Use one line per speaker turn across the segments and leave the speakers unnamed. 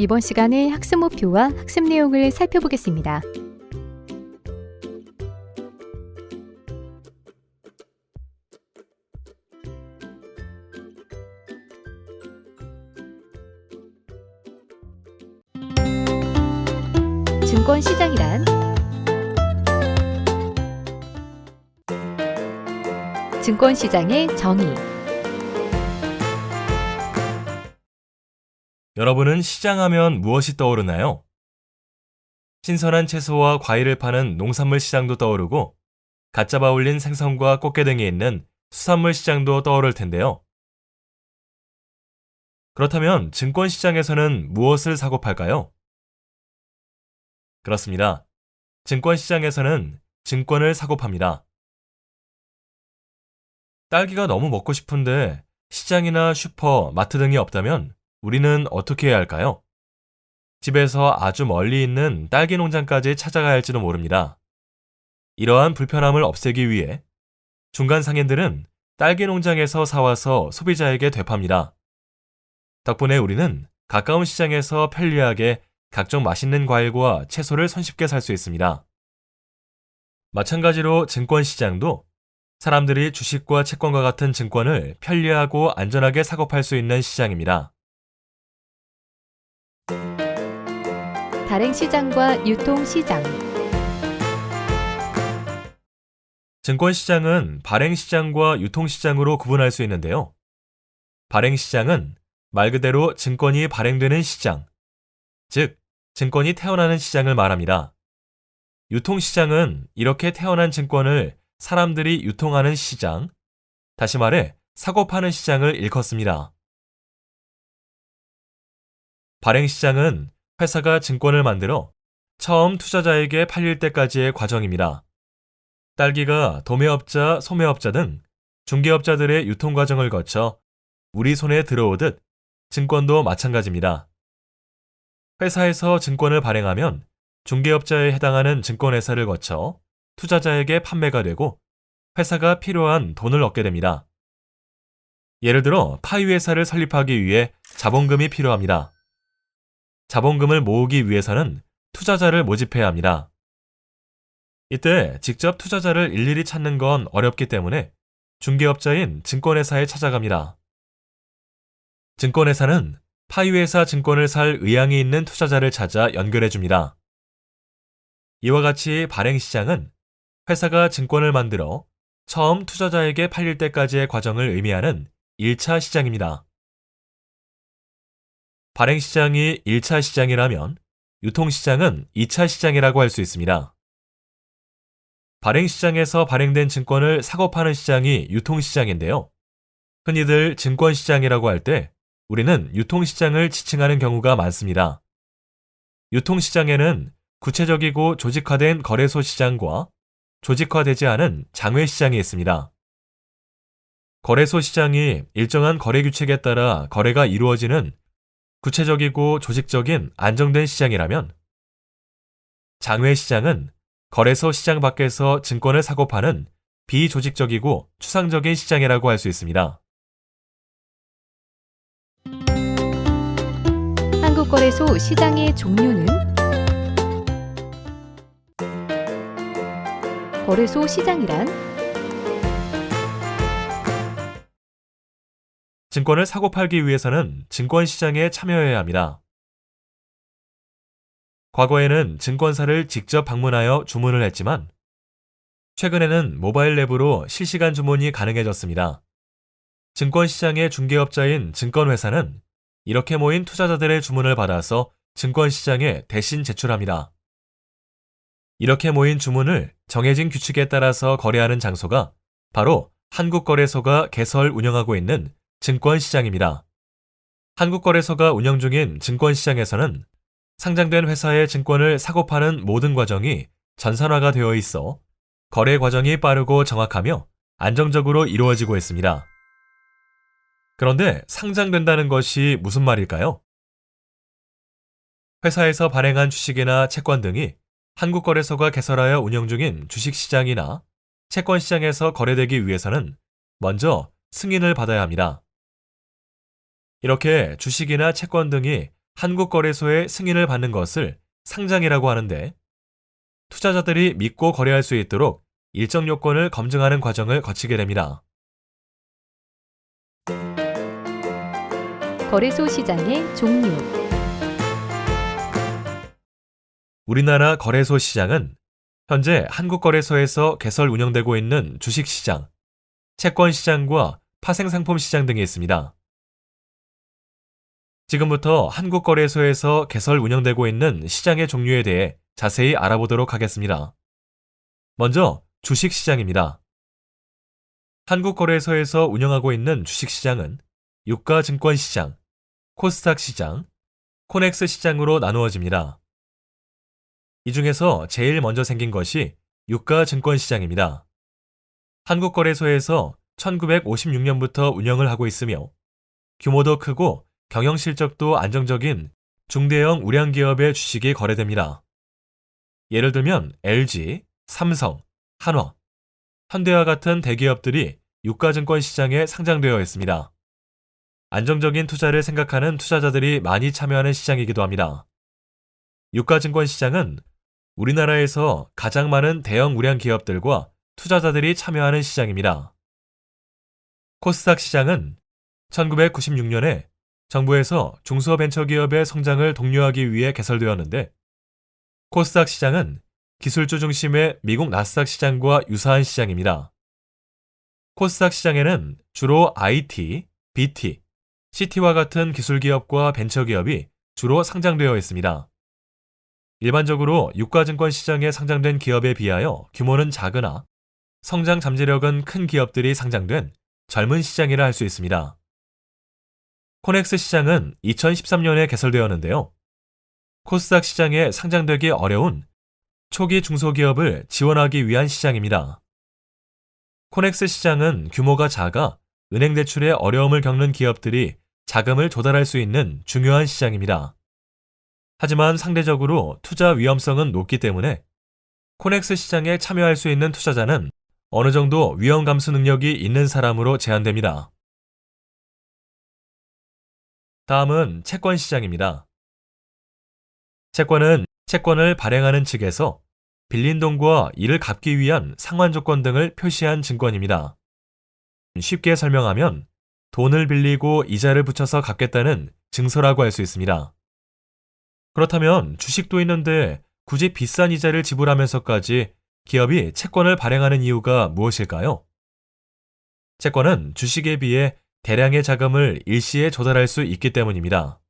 이번 시간에 학습 목표와 학습 내용을 살펴보겠습니다. 증권 시장이란 증권 시장의 정의
여러분은 시장하면 무엇이 떠오르나요? 신선한 채소와 과일을 파는 농산물 시장도 떠오르고 갓 잡아 올린 생선과 꽃게 등이 있는 수산물 시장도 떠오를 텐데요. 그렇다면 증권 시장에서는 무엇을 사고 팔까요? 그렇습니다. 증권 시장에서는 증권을 사고 팝니다. 딸기가 너무 먹고 싶은데 시장이나 슈퍼, 마트 등이 없다면 우리는 어떻게 해야 할까요? 집에서 아주 멀리 있는 딸기 농장까지 찾아가야 할지도 모릅니다. 이러한 불편함을 없애기 위해 중간 상인들은 딸기 농장에서 사와서 소비자에게 되팝니다. 덕분에 우리는 가까운 시장에서 편리하게 각종 맛있는 과일과 채소를 손쉽게 살 수 있습니다. 마찬가지로 증권 시장도 사람들이 주식과 채권과 같은 증권을 편리하고 안전하게 사고 팔 수 있는 시장입니다.
발행 시장과 유통 시장
증권 시장은 발행 시장과 유통 시장으로 구분할 수 있는데요. 발행 시장은 말 그대로 증권이 발행되는 시장, 즉 증권이 태어나는 시장을 말합니다. 유통 시장은 이렇게 태어난 증권을 사람들이 유통하는 시장, 다시 말해 사고 파는 시장을 일컫습니다. 발행 시장은 회사가 증권을 만들어 처음 투자자에게 팔릴 때까지의 과정입니다. 딸기가 도매업자, 소매업자 등 중개업자들의 유통 과정을 거쳐 우리 손에 들어오듯 증권도 마찬가지입니다. 회사에서 증권을 발행하면 중개업자에 해당하는 증권회사를 거쳐 투자자에게 판매가 되고 회사가 필요한 돈을 얻게 됩니다. 예를 들어 파이회사를 설립하기 위해 자본금이 필요합니다. 자본금을 모으기 위해서는 투자자를 모집해야 합니다. 이때 직접 투자자를 일일이 찾는 건 어렵기 때문에 중개업자인 증권회사에 찾아갑니다. 증권회사는 파이회사 증권을 살 의향이 있는 투자자를 찾아 연결해 줍니다. 이와 같이 발행시장은 회사가 증권을 만들어 처음 투자자에게 팔릴 때까지의 과정을 의미하는 1차 시장입니다. 발행 시장이 1차 시장이라면 유통 시장은 2차 시장이라고 할 수 있습니다. 발행 시장에서 발행된 증권을 사고 파는 시장이 유통 시장인데요. 흔히들 증권 시장이라고 할 때 우리는 유통 시장을 지칭하는 경우가 많습니다. 유통 시장에는 구체적이고 조직화된 거래소 시장과 조직화되지 않은 장외 시장이 있습니다. 거래소 시장이 일정한 거래 규칙에 따라 거래가 이루어지는 구체적이고 조직적인 안정된 시장이라면 장외 시장은 거래소 시장 밖에서 증권을 사고 파는 비조직적이고 추상적인 시장이라고 할 수 있습니다.
한국거래소 시장의 종류는 거래소 시장이란
증권을 사고 팔기 위해서는 증권 시장에 참여해야 합니다. 과거에는 증권사를 직접 방문하여 주문을 했지만 최근에는 모바일 앱으로 실시간 주문이 가능해졌습니다. 증권 시장의 중개업자인 증권회사는 이렇게 모인 투자자들의 주문을 받아서 증권 시장에 대신 제출합니다. 이렇게 모인 주문을 정해진 규칙에 따라서 거래하는 장소가 바로 한국거래소가 개설 운영하고 있는 증권시장입니다. 한국거래소가 운영 중인 증권시장에서는 상장된 회사의 증권을 사고 파는 모든 과정이 전산화가 되어 있어 거래 과정이 빠르고 정확하며 안정적으로 이루어지고 있습니다. 그런데 상장된다는 것이 무슨 말일까요? 회사에서 발행한 주식이나 채권 등이 한국거래소가 개설하여 운영 중인 주식시장이나 채권시장에서 거래되기 위해서는 먼저 승인을 받아야 합니다. 이렇게 주식이나 채권 등이 한국 거래소의 승인을 받는 것을 상장이라고 하는데 투자자들이 믿고 거래할 수 있도록 일정 요건을 검증하는 과정을 거치게 됩니다.
거래소 시장의 종류,
우리나라 거래소 시장은 현재 한국거래소에서 개설 운영되고 있는 주식시장, 채권시장과 파생상품시장 등이 있습니다. 지금부터 한국거래소에서 개설 운영되고 있는 시장의 종류에 대해 자세히 알아보도록 하겠습니다. 먼저 주식시장입니다. 한국거래소에서 운영하고 있는 주식시장은 유가증권시장, 코스닥 시장, 코넥스 시장으로 나누어집니다. 이 중에서 제일 먼저 생긴 것이 유가증권시장입니다. 한국거래소에서 1956년부터 운영을 하고 있으며 규모도 크고 경영 실적도 안정적인 중대형 우량 기업의 주식이 거래됩니다. 예를 들면 LG, 삼성, 한화, 현대와 같은 대기업들이 유가증권 시장에 상장되어 있습니다. 안정적인 투자를 생각하는 투자자들이 많이 참여하는 시장이기도 합니다. 유가증권 시장은 우리나라에서 가장 많은 대형 우량 기업들과 투자자들이 참여하는 시장입니다. 코스닥 시장은 1996년에 정부에서 중소벤처기업의 성장을 독려하기 위해 개설되었는데 코스닥 시장은 기술주 중심의 미국 나스닥 시장과 유사한 시장입니다. 코스닥 시장에는 주로 IT, BT, CT와 같은 기술기업과 벤처기업이 주로 상장되어 있습니다. 일반적으로 유가증권 시장에 상장된 기업에 비하여 규모는 작으나 성장 잠재력은 큰 기업들이 상장된 젊은 시장이라 할 수 있습니다. 코넥스 시장은 2013년에 개설되었는데요. 코스닥 시장에 상장되기 어려운 초기 중소기업을 지원하기 위한 시장입니다. 코넥스 시장은 규모가 작아 은행 대출에 어려움을 겪는 기업들이 자금을 조달할 수 있는 중요한 시장입니다. 하지만 상대적으로 투자 위험성은 높기 때문에 코넥스 시장에 참여할 수 있는 투자자는 어느 정도 위험 감수 능력이 있는 사람으로 제한됩니다. 다음은 채권 시장입니다. 채권은 채권을 발행하는 측에서 빌린 돈과 이를 갚기 위한 상환 조건 등을 표시한 증권입니다. 쉽게 설명하면 돈을 빌리고 이자를 붙여서 갚겠다는 증서라고 할 수 있습니다. 그렇다면 주식도 있는데 굳이 비싼 이자를 지불하면서까지 기업이 채권을 발행하는 이유가 무엇일까요? 채권은 주식에 비해 대량의 자금을 일시에 조달할 수 있기 때문입니다.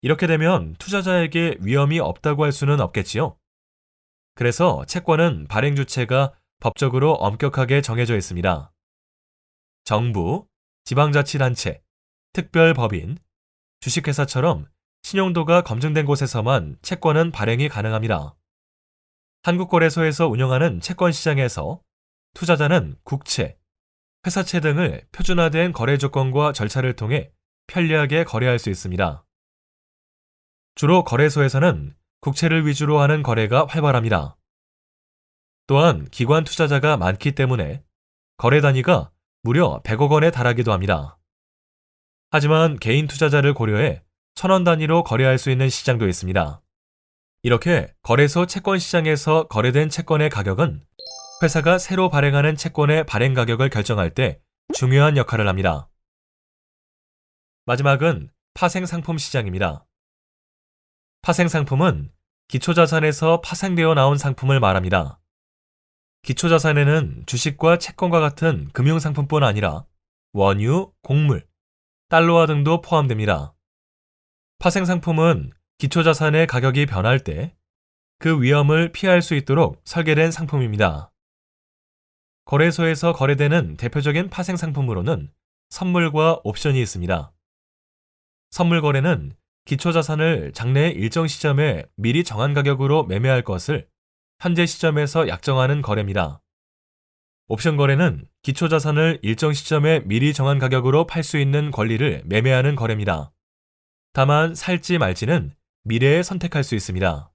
이렇게 되면 투자자에게 위험이 없다고 할 수는 없겠지요. 그래서 채권은 발행 주체가 법적으로 엄격하게 정해져 있습니다. 정부, 지방자치단체, 특별법인, 주식회사처럼 신용도가 검증된 곳에서만 채권은 발행이 가능합니다. 한국거래소에서 운영하는 채권 시장에서 투자자는 국채, 회사채 등을 표준화된 거래 조건과 절차를 통해 편리하게 거래할 수 있습니다. 주로 거래소에서는 국채를 위주로 하는 거래가 활발합니다. 또한 기관 투자자가 많기 때문에 거래 단위가 무려 100억 원에 달하기도 합니다. 하지만 개인 투자자를 고려해 천원 단위로 거래할 수 있는 시장도 있습니다. 이렇게 거래소 채권 시장에서 거래된 채권의 가격은 회사가 새로 발행하는 채권의 발행 가격을 결정할 때 중요한 역할을 합니다. 마지막은 파생 상품 시장입니다. 파생 상품은 기초자산에서 파생되어 나온 상품을 말합니다. 기초자산에는 주식과 채권과 같은 금융상품뿐 아니라 원유, 곡물, 달러화 등도 포함됩니다. 파생 상품은 기초자산의 가격이 변할 때 그 위험을 피할 수 있도록 설계된 상품입니다. 거래소에서 거래되는 대표적인 파생 상품으로는 선물과 옵션이 있습니다. 선물 거래는 기초 자산을 장래의 일정 시점에 미리 정한 가격으로 매매할 것을 현재 시점에서 약정하는 거래입니다. 옵션 거래는 기초 자산을 일정 시점에 미리 정한 가격으로 팔 수 있는 권리를 매매하는 거래입니다. 다만 살지 말지는 미래에 선택할 수 있습니다.